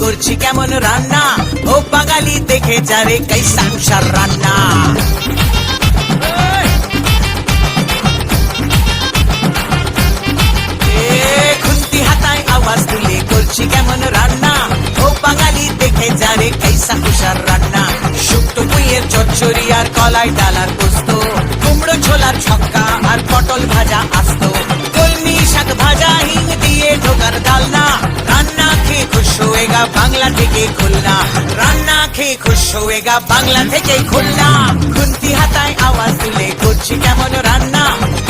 করছি কেমন রান্না? ও বাঙালি দেখে যারে কাই সংসার রান্না। কেমন রান্না? ও বাঙালি দেখে যারে রান্না। শুক্তো কুইয়ের চচ্চরি আর কলাই ডালার পোস্ত। কুমড়ো ছোলার ছক্কা আর পটল ভাজা আস্ত। কলমি শাক ভাজা, হিং দিয়ে ঢোকার ডালনা। খুশ হয়েগা বাংলা থেকে খুলনা খুন্তি হাতায় আওয়াজ তুলে করছি কেমন রান্না।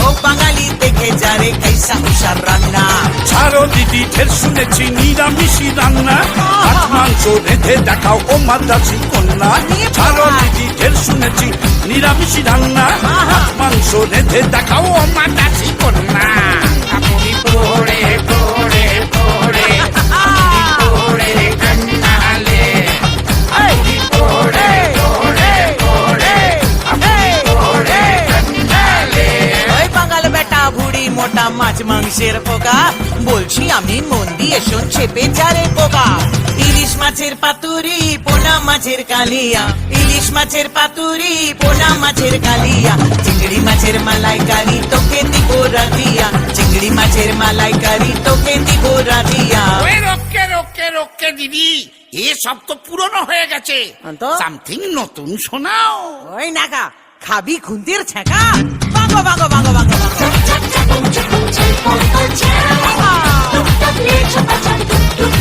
ও বাঙালি দেখে যারে कैसा হুশার রান্না। ছাড়ো দিদি ঢের শুনেছি নিরামিষি রান্না। মাছ মাংস রেঁধে দেখাও ও মাদ্রাসি কন্যা। ছাড়ো দিদি ঢের শুনেছি নিরামিষি রান্না। মাছ মাংস রেঁধে দেখাও ও মাদ্রাসি কন্যা। আপনি পড়ে মোটা মাছ মাংসের পোকা। বলছি আমি মন দিয়ে শোন চেপে চারে পোকা। ইলিশ মাছের পাতুরি পোনা মাছের কালিয়া। ইলিশ মাছের পাতুরি পোনা মাছের কালিয়া। চিংড়ি মাছের মালাইকারি তোকে দিব রাধিয়া। চিংড়ি মাছের মালাইকারি তোকে দিব রাধিয়া। রক্ষে রক্ষে রক্ষে দিদি এসব তো পুরনো হয়ে গেছে। সামথিং নতুন শোনাও। ওই নাকা খাবি খুন্তির ছেঁকা కుంచు కుంచు కుంచు చెరవ తుక్ తుక్ లే చుప చుప్ తుక్ తుక్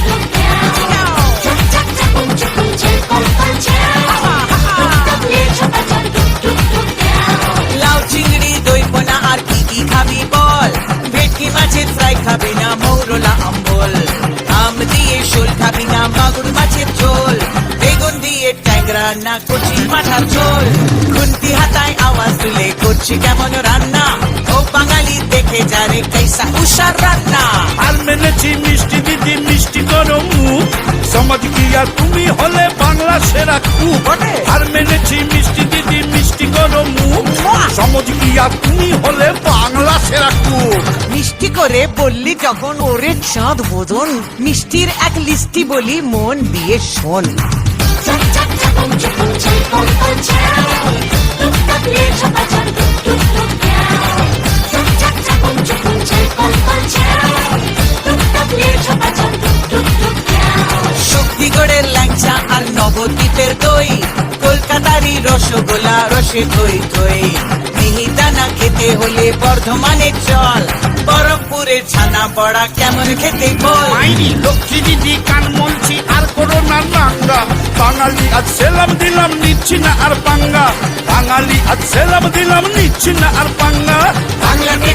দিয়ে ট্যাংরা না কচি মাথার ঝোল। খুন্তি হাতায় আওয়াজ তুলে করছি কেমন রান্না? ও বাঙালি দেখে যারে कैसा উষার রান্না। আর মেনেছি মিষ্টি দিদি মিষ্টি করো মুখ। সমাজ কি আর তুমি হলে বাংলা সেরা খুব। আর মেনেছি মিষ্টি দিদি মিষ্টি করো মুখ। সমাজ কি আর তুমি হলে বাংলা সেরা খুব। মিষ্টি করে বললি যখন ওরে চাঁদ বোধন মিষ্টির এক লিস্টি বলি মন দিয়ে শোন। নবদ্বীপের দই, কলকাতারই রসগোল্লা, রসে থই থই। মিহিদানা খেতে হলে বর্ধমানের চল বরফপুরের ছানা বড়া কেমন খেতে বল? লক্ষ্মী দিদি কান মলছি আর করো না নাঙ্গা বাঙালি আজ সেলাম দিলাম নিচ্ছি না আর পাঙ্গা। বাঙালি আজ সেলাম দিলাম নিচ্ছি না আর পাঙ্গা। বাংলাতে